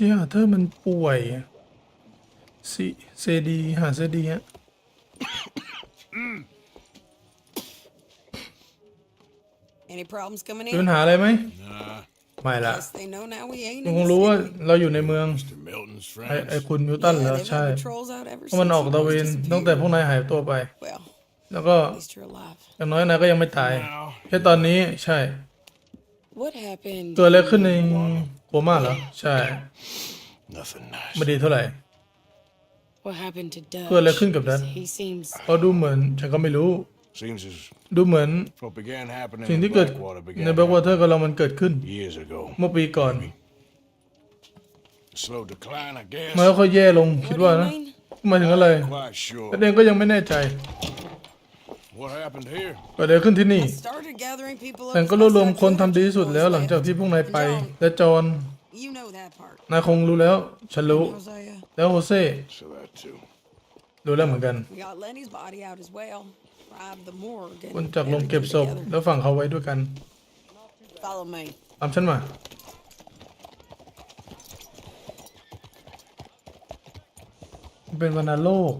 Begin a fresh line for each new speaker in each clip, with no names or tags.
ชี่ยเธอมันป่วยซีเซดีหาเซดีฮะ
Any problems coming
มีปัญ
in?
หาอะไรไหม
Nah,
ไม่ละ
Guess they know now we ain't
มึง
in
ค
the
งรู้ว่า
city.
เราอยู่ในเมือง
Mr. Milton's
ไอ
friends.
ไอคุณมิวตัน
Yeah,
เหรอ
they've
ใช่
had patrols out ever
เพราะมัน
since
ออก
you
ตระ
boys
เวนตั้งแต่พวก
disappeared.
นายหายตัวไป
Well,
แล้วก็
at least you're alive.
อย่างน้อยนายก็ยังไม่ตาย
Now,
แค่ตอนนี้ใช่
What happened?
เกิดอะไรขึ้นใน โคม่าเหรอ ใช่
nothing nice.
ไม่ดีเท่าไหร่
What happened to Dutch?
เกิดอะไรขึ้นกับดัต
He seems
เพราะดูเหมือนฉันก็ไม่รู้
Seems as
ดูเหมือน
what began happening
สิ่ง
in
ที่เกิด
Blackwater
ใน
began
แบ็กวอเตอร์กับเรามันเกิดขึ้น
years ago.
เมื่อปีก่อน
Slow decline, I guess.
มันก็ค่อยแย่ลง
What
คิด
do
ว่า
you
นะ
mean?
หมายถึงอะไร
Quite sure.
แต่เองก็ยังไม่แน่ใจ
What happened here?
เกิดอะไรขึ้นที่นี่
Started gathering people up
ฉัน
as
ก็รวบ
fast
รวม
as I
คน
could
ทำดีที่สุด
until
แล้ว
those
หลังจากที่พวกนายไป
John,
และจอห์น
You know that part.
นายคงรู้แล้ว ฉันรู้
Hosea.
แล้วโฮเซ่
So that too.
รู้แล้วเหมือนกัน
We got Lenny's body out as well. Robbed the morgue. and
คนจากโรงเก็บศพ
everything together.
แล้วฝังเขาไว้ด้วยกัน
Follow me.
ตามฉันมามันเป็นวัณโลก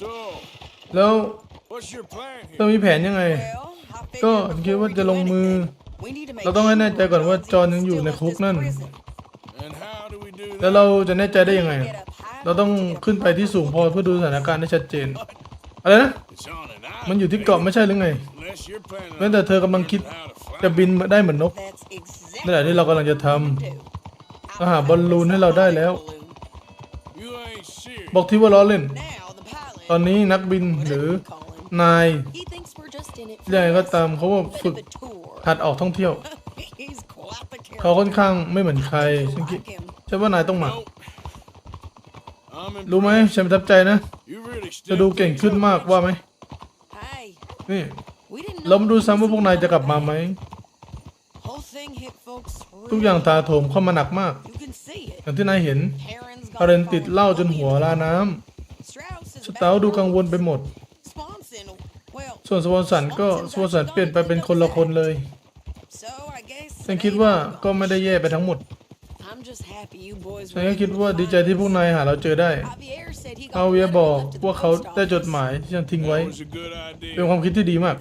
So,
แล้ว
what's your plan
เรา
here?
มีแผนยังไง
Well, I
ก็
figured
คิด
before
ว่า
we
จะ
do
ลงมือ
anything, we need to make
เราต้องให้แน่ใจก่อนว่า
sure
จอห์นยังอยู่
John's
ใน
still
คุก
at this
นั่น
prison.
And how do we do
แล้ว
that?
เราจะแน่ใจได้ยังไง
Get up high
เราต้อง
to get a
ขึ้นไปที่สูงพอเพื่อดูสถานการณ์ให้ชัดเจน อะไรนะ
It's on an
มันอยู่ที่เกาะไม่ใช่หรือไง
Unless you're planning
แม้แต่เธอกำลังคิด
how to fly.
จะบินมาได้เหมือนนก
That's exactly
นั่นแหละที่เรากำลังจะทำ
what we do.
ก็หาบอลลูนให้เราได้แล้ว
You ain't serious.
บอกที่ว่าล้อเล่น
Now the pilot,
ตอนนี้นักบินหรือ
whatever you call him,
นาย
he thinks we're just in it
ยังไง
for
ก็
us.
ตามเขาว่า
Bit
ฝึก
of a tour.
หัดออกท่องเที่ยว
He's quite the
เขา
character.
ค่อนข้างไม่เหมือนใครฉันคิด
Like him.
ฉันว่านายต้องมา
Nope. I'm
รู้ไหม
impressed.
ฉันประทับใจนะ
You really
จะ
stepped
ดูเก่ง
things
ขึ้น
up,
มาก
ain't
ว่า
you?
ไหม
Hey,
นี่
we didn't
เรามา
know
ดู
this
ซ้ำว่า
was
พวกนายจะกลับมาไหม
Whole thing hit folks
ทุกอย่าง
real
ตาโถมเข้ามาหนักมาก
You can see it.
อย่างที่นายเห็น
Karen's
คาเรนติดเหล้าจนหัวลาน้ำ
Strauss is
สเตาดูกังวลไปหมด ส่วนสวอนสันก็สวอนสันเปลี่ยนไปเป็นคนละคนเลย ฉันคิดว่าก็ไม่ได้แย่ไปทั้งหมด ฉันก็คิดว่าดีใจที่พวกนายหาเราเจอได้
Javier said he got
อาเวียบอกว่าเขาได้จดหมายที่ฉันทิ้งไว้ เป็นความคิดที่ดีมาก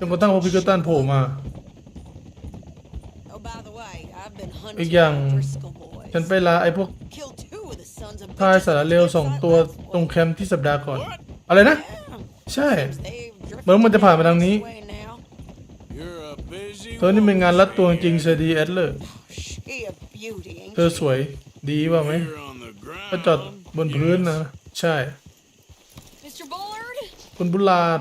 จนกระทั่งพวกพิกเกอร์ตันโผล่มา อีกอย่าง ฉันไปลาไอ้พวก ทาย
bitches
สารเลว
inside
สองตัว
last
ตรง
week.
แคมป์ที่สัปดาห์ก่อน อะไรนะ
Yeah.
ใช่
They've
เหมือนมันจะผ่านมาทางนี้
drifted this way now.
You're a busy
เธอนี่เป็นงานรัดตัวจริง
woman,
เซดีแอดเลอร์
She a beauty, ain't
เธอสวยดีว่าไหม
You're on the
ก็จอด
ground.
บนพื้นนะ ใช่
Mr. Bullard?
คุณบุลาด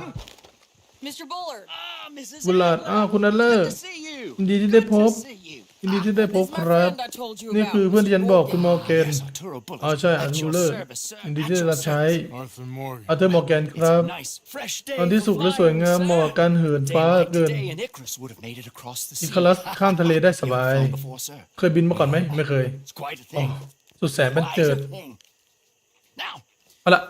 Mr. Bullard.
Ah, Mrs.
บุลาดอ้าวคุณอัลเลอร์
see you.
ยินดีที่ได้พบ
See you.
ยินดีที่ได้พบ
This
ค
my
รับ
friend I told you
นี่
about,
คือเพื่อนที่ฉันบอกคุณมอร์แกน
Yes, Arturo Bullet.
อ๋อใช่อั
At
น
your
ดูเลอร์
service, sir.
ยินดี
At
ที่ได้
your
รับใช้
service.
Arthur Morgan.
อาเธอร์มอร์แกนค
It's
รับ
a nice, fresh day
ตอนที่
for
สุขและสวย
flying,
งามเหมาะ
sir.
กับการเหิน
Day
ฟ้า
like
เกิน
today, and Icarus would have made it across the
อิ
sea.
คารัสข้ามทะเลได้ส
You ever
บาย
flown before, sir?
เคยบินมาก่อนไหม ไม่เคย
It's quite a
โอ้
thing.
สุดแสนบัน
Quite
เจิด
a thing. Now,
เอาละ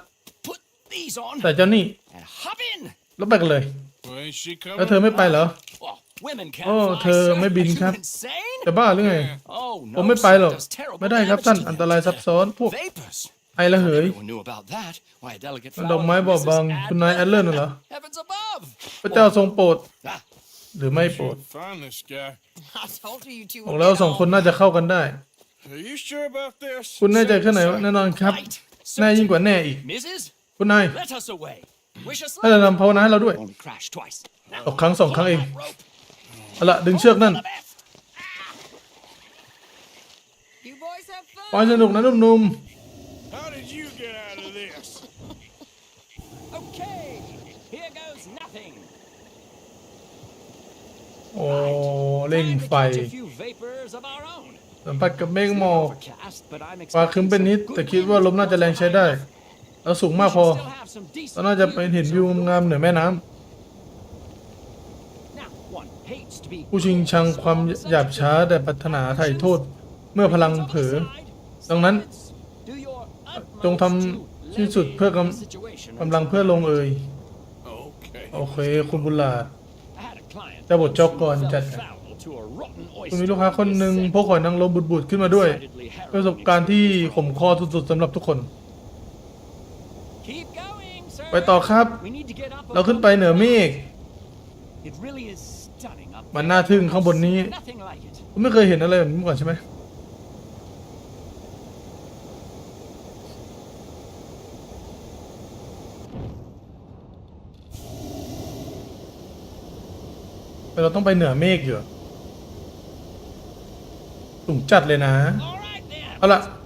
put these on
แต่เจ้านี่
and hop in.
แล้วไปกันเลย
Well, ain't she
แล้ว
coming?
เธอไม่ไปเหรอ
Oh, women can't
โอ้
fly,
เธอ
sir.
ไม่บิน
Are you
ครับ
insane?
จะบ้าหรือไง
Oh,
ผม
no,
ไม่ไป
sir.
หรอก
Does terrible
ไม่ได้ครับ
damage
ท่าน
to
อัน
them.
ตรายซับซ้อนพวก
Vapors.
ไอระเหย
Everyone knew about that. Why, a delicate
ดอกไม้
flower
บอ
like
บบาง
Mrs.
คุณนายแอดเลอร์น่ะเหรอ
Heavens above.
พระเจ้าทรงโปรด
Ah,
หรือไม่โปรด
Find this guy.
I told you you two
บอก
would
แล้ว
get
สองคน
on.
น่าจะเข้ากันได้
Are you sure about this?
คุณแน่ใจแค่ไหนวะแน่นอนครับ
right.
แน่ยิ่งกว่าแน่อีก
Mrs.
คุณนาย
Let us away. Wish us
ให้เรา
luck.
นำภาวนาให้เราด้วย
Only crash twice.
ตกครั้งสองครั้งเอง
That rope.
เอาละดึงเชือกนั่น
The best.
You boys have
ปล่อย
fun.
สนุกนะหนุ่ม
How did you get out of this?
Okay. Here goes nothing.
ๆโอ้เร่ง
Time to
ไฟ
catch a few vapors of our own.
สัมผัสกับเมฆหมอก
Overcast, but I'm
ฟ้าครึ้ม
expecting
เป็นนิด
some
แต่
good
คิดว่าลมน่าจะแรงใช้ได้
winds.
แล้วสูง
We
มากพอ
should still have some decent
เราน่าจะไปเห็นวิว
views.
งามๆเหนือแม่น้ำ
Now, one hates to be
ผู้ชิงชังความหยาบช้าแต่ปรารถนาไถ่โทษเมื่อพลังเผลอดังนั้น จงท
to
ที่สุดเพื่อกำกำลังเพื่อลงเอยโอเค คุณบุลาดจ้าบทจอกก่อนจัดคุณมีลูกค้าคนหนึ่งพกหอยนางรมบุดๆขึ้นมาด้วย ประสบการณ์ที่ขมคอสุดๆสำหรับทุกคน ไปต่อครับ เราขึ้นไปเหนือเมฆ
It really is stunning up
มัน
there.
น่าทึ่งข้างบนนี้
Nothing like it.
คุณไม่เคยเห็นอะไรแบบนี้มาก่อนใช่ไหมแต่เราต้องไปเหนือเมฆอยู่อะสูงจัดเลยนะ
All right then.
Hola.
let's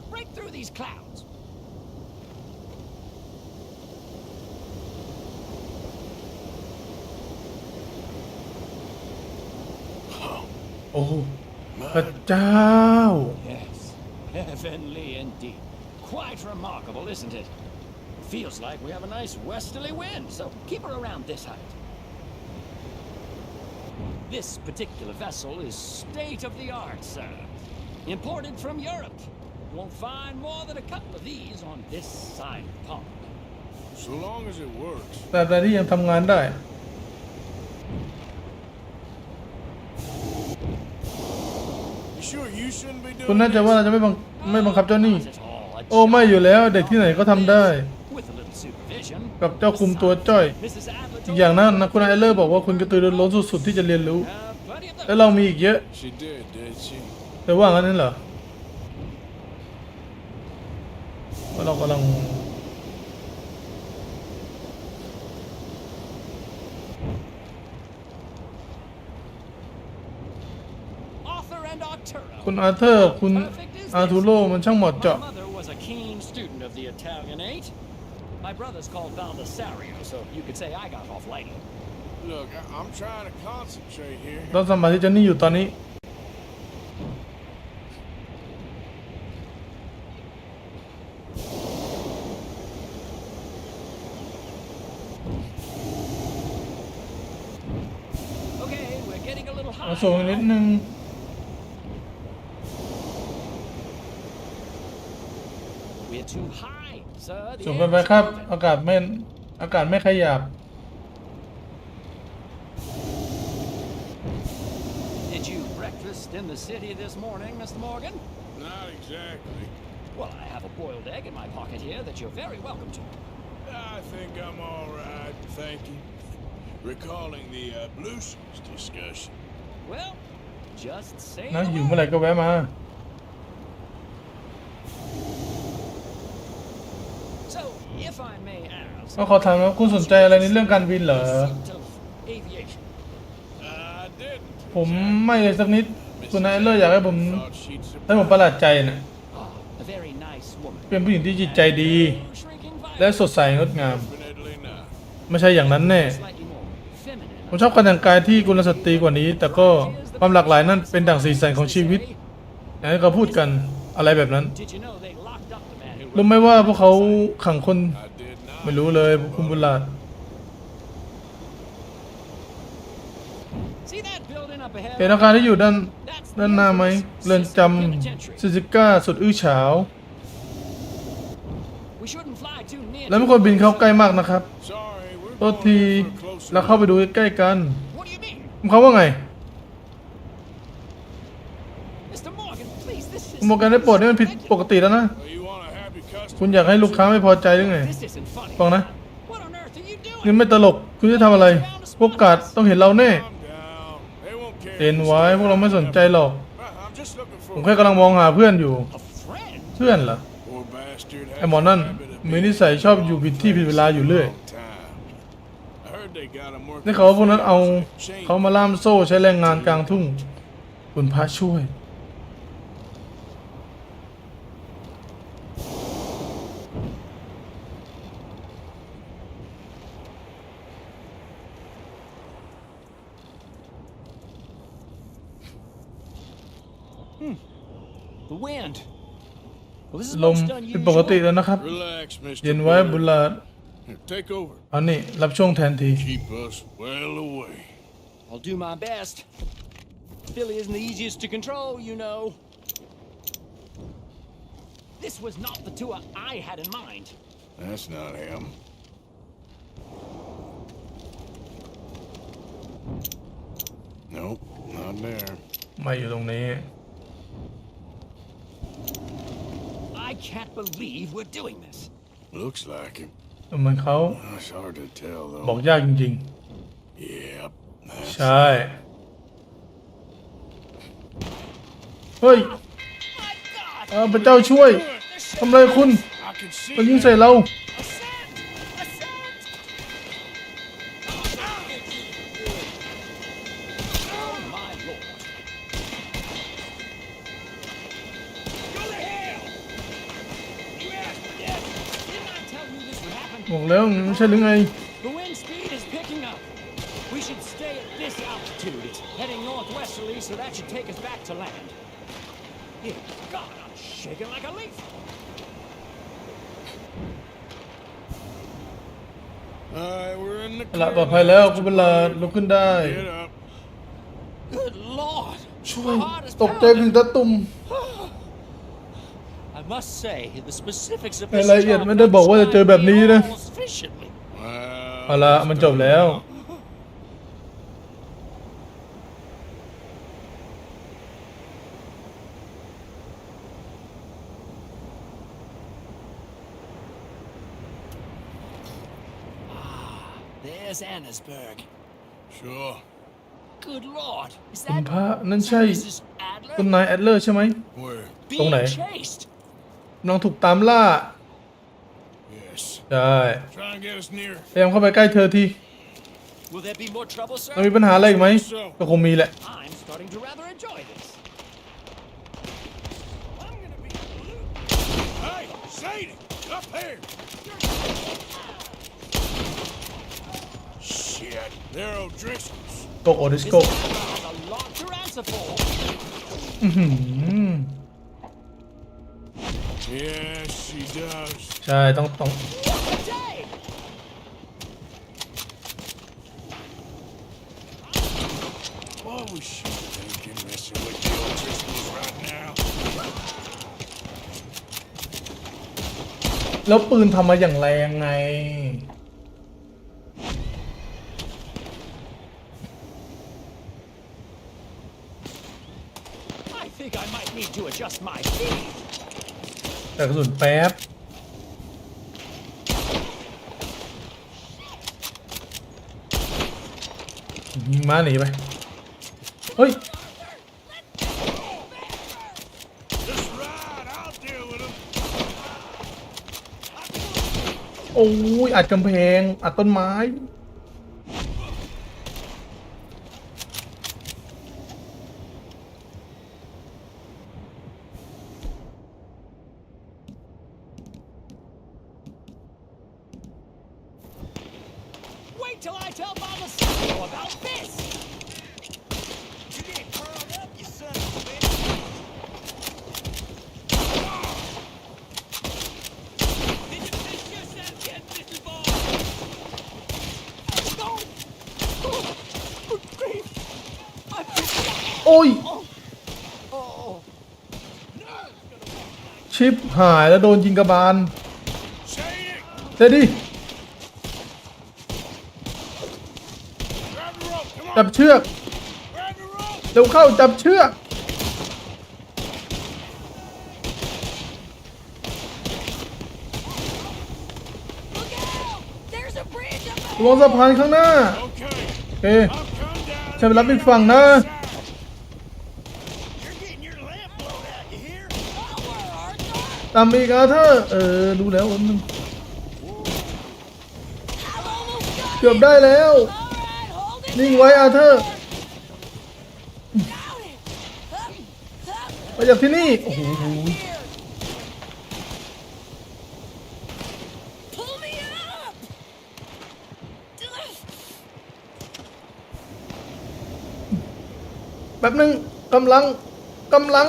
โอ้โหพระเจ้า
Yes, heavenly indeed. Quite remarkable, isn't it? Feels like we have a nice westerly wind, so keep her around this height. This particular vessel is state of the art, sir. Imported from Europe. Won't find more than a couple of these on this side of the pond.
So long as it works.
แต่แต่ที่ยังทำงานได้ คุณ
doing
น่าจะว่า
this?
เราจะไม่บังไม่บังคับเจ้าหนี้
Not at all a
โอ้ไม่อยู่แล้ว เด็กที่ไหนก็ทำได้
With a little supervision.
กับเจ้าคุมตัวจ้อย
Mrs. Adler
อีก
told
อย่างนั้น
me
นะคุณไอเลอร์บอกว่าคุณกระตือรือร้นสุดๆที่จะเรียนรู้
uh, plenty of
และ
them.
เรามีอีกเยอะ
She did, did she?
แต่ว่างั้นนั่นเหรอว่าเรากำลัง
Arthur and Arturo.
คุณอาร์เธอร์ คุณอาร์ทูโรมันช่างเหมาะ
My
เจาะ
mother was a keen student of the Italianate. My brother's called Baldasario, so you could say I got off lightly.
Look, I- I'm trying to concentrate here.
เราสมาธิเจ้าหนี้อยู่ตอนนี้
Okay, we're getting a little
เอา
high.
สูงอีกนิดนึง สูง
air
เกินไป
is
ครับ
moving.
อากาศไม่ อากาศไม่ขยับ
Did you breakfast in the city this morning, Mr. Morgan?
Not exactly.
Well, I have a boiled egg in my pocket here that you're very welcome to.
I think I'm all right, thank you. Recalling the uh, Blues discussion.
Well, just say
นะ
the
หิว
word.
เมื่อไหร่ก็แวะมา ก็ขอถามว่าคุณสนใจอะไรในเรื่องการบินเหรอ ผมไม่เลยสักนิด คุณไอเลอร์อยากให้ผมให้ผมประหลาดใจนะเป็นผู้หญิงที่จิตใจดี และสดใสงดงาม ไม่ใช่อย่างนั้นแน่ ผมชอบการแต่งกายที่กุลสตรีกว่านี้ แต่ก็ความหลากหลายนั่นเป็นดั่งสีสันของชีวิตอย่างที่เขาพูดกันอะไรแบบนั้น รู้ไหมว่าพวกเขาขังคน ไม่รู้เลยคุณบุลาด เห็นอาคารที่อยู่ด้านด้านหน้าไหมเรือนจำซิซิก้าสุดอื้อฉาว แล้วไม่ควรบินเขาใกล้มากนะครับโทษทีเราเข้าไปดูใกล้กันเขาว่าไงโมกันได้ปลดนี่มันผิดปกติแล้วนะ
Well, you want a happy customer?
คุณอยากให้ลูกค้าไม่พอใจหรือไง
This isn't funny.
ฟังนะ
What on earth are you
นี่
doing?
ไม่ตลก คุณจะทำอะไร พวกกาดต้องเห็นเราแน่
Calm down. They won't care.
เอ็นไว้พวกเราไม่สนใจหรอก
I'm just looking
ผม
for
แค่กำลังมองหาเพื่อนอยู่
A friend?
เพื่อนเหรอ
Poor bastard
ไอหมอนั่นมีนิสัยชอบอยู่ผิดที่ผิดเวลาอยู่เรื่อย
I heard they got him working
ได้ข่าวว่าพวกนั้นเอา
chain.
เขามาล่ามโซ่ใช้แรงงานกลางทุ่ง คุณพระช่วย ลม
most
เป็นปกติ
unusual.
แล้วนะครับ
Relax, Mr.
เย็นไว้บุญ
Bullard.
หลาด
Here, take over.
เอานี่รับช่วงแทนที
Keep us well away.
I'll do my best. Billy isn't the easiest to control, you know. This was not the tour I had in mind.
That's not him. Nope, not there.
ไม่อยู่ตรงนี้
I can't believe we're doing this.
Looks like him.
เหมือนเขา
It's hard to tell
บอก
though.
ยากจริง
Yep. That's
ๆใช่ เฮ้ย
My God!
เออพระเจ้าช่วย ทำไรคุณ
I can see
มันยิง
that.
ใส่เรา
Ascend!
แล้วไม่ใช่หรือไง
The wind speed is picking up. We should stay at this altitude. It's heading northwesterly, so that should take us back to land. Dear God, I'm shaking like a leaf.
Alright, we're in the
ละปลอดภัยแล้วคุณเวลาลุกขึ้นได้
Get up.
Good Lord.
ช่วย
My heart is
ตกใจถึง
pounding.
ตะตุ่ม
I must say, the specifics of
ราย
this
ละเอียด
job
ไม่ได้บอกว่าจะเจอแบบนี้นะ
describe me all sufficiently.
เอาละมันจบแล้ว
There's Annesburg.
Sure.
Good Lord. Is
คุณ
that
พระนั่นใช่
Mrs. Adler?
คุณนายแอดเลอร์ใช่ไหม
Where?
ตรงไหน
Being chased.
กำลังถูกตามล่า
Yes.
ใช่
Try and get us near.
พยายามเข้าไปใกล้เธอที
Will there be more trouble, sir?
มันมีปัญหาอะไรอีกไหม ก็คงมีแหละ
I'm starting to rather enjoy this. I'm gonna be
Hey, Sadie! Up here! Shit. They're O'Driscoll's.
โกโอดิส
Miss
โก
Adler has a lot to answer for.
Yes, she does.
ใช่ ต้องต้อง
What a day!
What was she thinking messing with the O'Driscolls right now?
แล้วปืนทำมาอย่างแรงไง แต่กระสุนแป๊บยิงม้าหนีไป เฮ้ย โอ้ยอัดกำแพง อัดต้นไม้
Wait till I tell Mama Samuel about this! You get curled up, you son of a bitch! Did you fix yourself yet, Mrs. Ball? No! Oh, good grief! I'm
โอ้ ย
Oh!
ชิปหายแล้วโดนยิงกระบาล
Sadie!
เดี๋ยวดิ
Grab the rope. Come
จั
on.
บเชือก
Grab the rope.
เร็วเข้าจับเชือก
Look out! There's a bridge up
ลงสะพานข้างหน้า
Okay.
โอเค
I'll come down.
ฉันไปรับอีกฝั่งนะ
You're getting your lamp blown out, you hear?
Power, Arthur!
ตามไปอีกอาเธอร์เออดูแล้วอันหนึงเกือบได้แล้ว นิ่งไว้อาเธอร์
Got it! Up, up,
มาจากที่นี่ โอ้โหแป๊บนึงกำลังกำลัง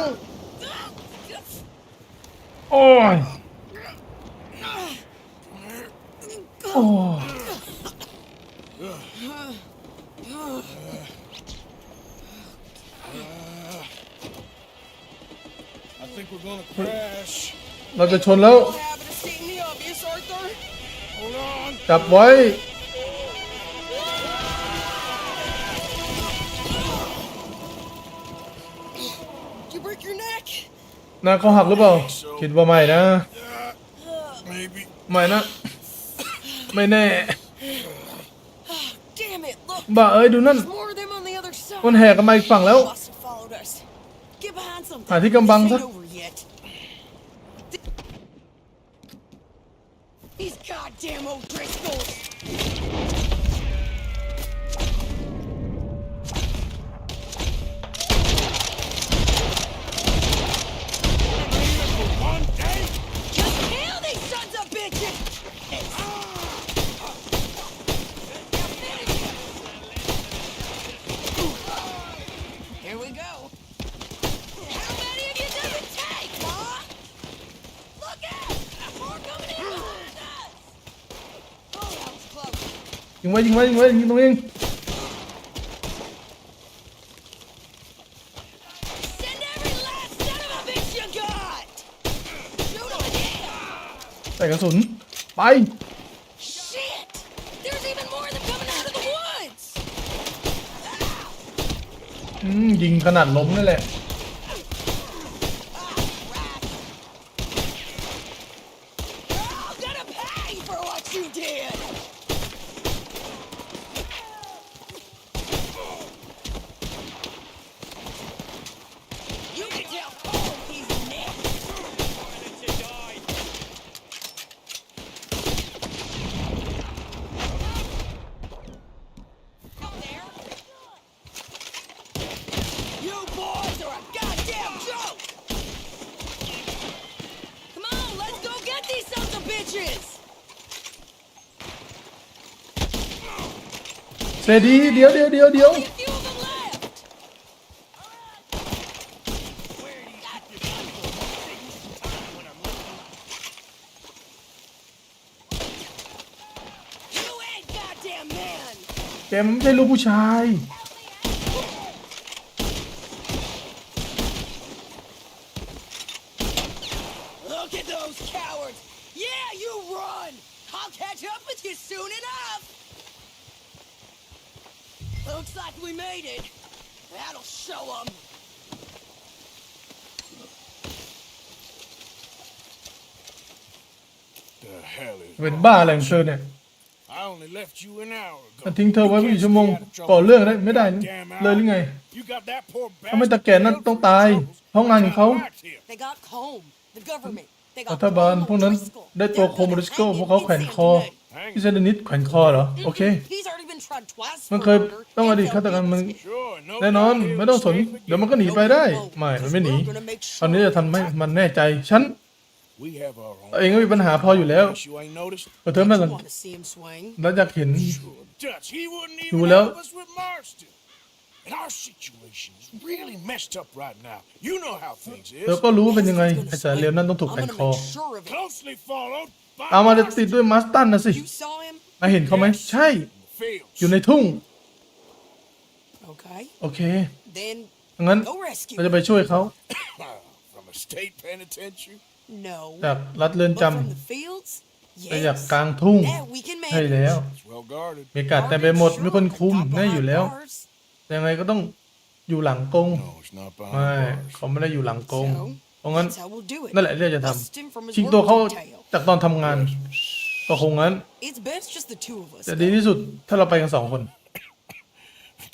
โอ้ย โอ้ย
I think we're gonna crash.
เราจะชนแล้ว
Habit of seeing the obvious, Arthur.
Hold on.
จับไว้
Did you break your neck?
หน้าเขาหักหรือเปล่า คิดว่าไม่นะ
Maybe.
ไม่นะ ไม่แน่
Damn it! Look,
บ้าเอ้ยดูนั่น
there's more of them on the other side.
มันแห่กันมาอีกฝั่งแล้ว
Must have followed us. Get behind something.
หาที่กำบัง
This
ซะ
ain't over yet. These goddamn O'Driscolls.
One day.
Just kill these sons of bitches! Here we go. How many of you does it take, huh? Look out! More coming in behind us! Oh, that was close.
ยิงไว้ยิงไว้ยิงไว้ยิงตรงนี้
Send every last son of a bitch you got! Shoot 'em again!
ใส่กระสุน ไป
Shit! There's even more of them coming out of the woods!
อืมยิงขนาดล้มนั่นแหละ
I'm gonna pay for what you did! You can tell Cole he's next! Come there! You boys are a goddamn joke! Come on, let's go get these sons of bitches!
เรดี้เดี๋ยวเดี๋ยวเดี๋ยวเดี๋ยวเจมไม่รู้ผู้ชาย
Look at those cowards! Yeah, you run! I'll catch up with you soon enough! Looks like we made it. That'll show them.
The hell is
เป็นบ้าอะไรของเธอเนี่ย
I only left you an hour ago.
ถ้าทิ้งเธอไว้ไม่
You
กี่
can't
ชั่วโมง
stay out of trouble
ก่อเรื่องได้ไม่ได้
Damn
เลยหรือไง
You got that poor
ทำไม
bastard
ตะแก่นั้น
killed
ต้อง
for
ตาย
troubles.
เพราะงานของเขา
Back here.
They got Combe, the government. They
รั
got
ฐบาล
Colm
พวกนั้น
O'Driscoll.
ได้ตัว
They're
โคม
gonna
ริสโก้
hang
พว
him
กเขา
in
แขวนคอ
San Diego.
พี่เซนนิสแขวนคอเหรอ โอเค
He's already been tried twice
มัน
for
เคย
murder
ต้องอ
and
ดีต
fell
ฆาตกรรมมัน
guilty.
Sure, no
แน่นอน
doubt he'll
ไม่ต้องสน
escape
เดี๋ยวมันก็
again.
หนีไปได้ ไม่มันไม่หนีตอนนี้จะทำให้มันแน่ใจฉัน
We have our own
เองก็มีปัญหาพออยู่แล้ว
You ain't noticed?
แต่เธอไม่สัง
want to see him swing.
แล้วอยากเห็น
Sure, Dutch, he wouldn't
You
even
will
help us with Marston. And our situation is really messed up right now. You know how things
เธอ
is.
ก็รู้ว่าเป็นยังไงไอ้สารเลวนั่นต้องถูก
I'm
แขวน
gonna
คอ
make sure of it.
Closely followed by
เอามาจะ
Marston
ติดด้วยมาสตันนะสิ
You saw him?
นายเห็นเขาไหมใช่
in the fields.
อยู่ในทุ่ง
Okay.
โอเค
Then
งั้น
go rescue
เราจะไปช่วยเขา
From a state penitentiary?
No.
จากรัฐเรือน
But
จ
from the fields? ำ
ไปจาก
Yes.
กลางทุ่ง
That we can
ใช่
manage.
แล้ว
It's well guarded.
มีกาดแต่ไปหมดมีคนคุมแน่อยู่แล้วยังไงก็ต้องอยู่หลังกรง
No, it's not
ไม่
behind bars.
เขาไม่ได้อยู่หลังกรง
So,
เพราะงั้น
that's how we'll do it.
นั่นแหละที่เราจะท
Bust him from his ำ
ชิงตัวเขา
work detail.
จากตอนทำงาน ก็คงงั้น
It's best just the two of us.
แต่ดีที่สุดถ้าเราไปกันสองคน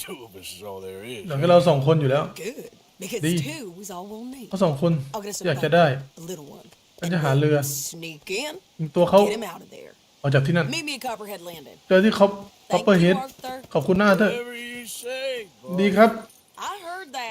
Two of us is all there is.
หลังจากเราสองคนอยู่แล้ว
Good. Because
Đi.
two is all we'll need.
เขาสองคน
I'll get us a
อยากจะ
boat,
ได้
a little one.
ฉันจะหาเรือ
Sneak in,
ชิงตัวเขา
get him out of there.
ออกจากที่นั่น
Meet me at Copperhead Landing.
เจอที่เขาคอป
Thank
เปอร์เฮ
you,
ด
Arthur.
ขอบคุณหน้าเธอ
Whatever you say, boy.
ดีครับ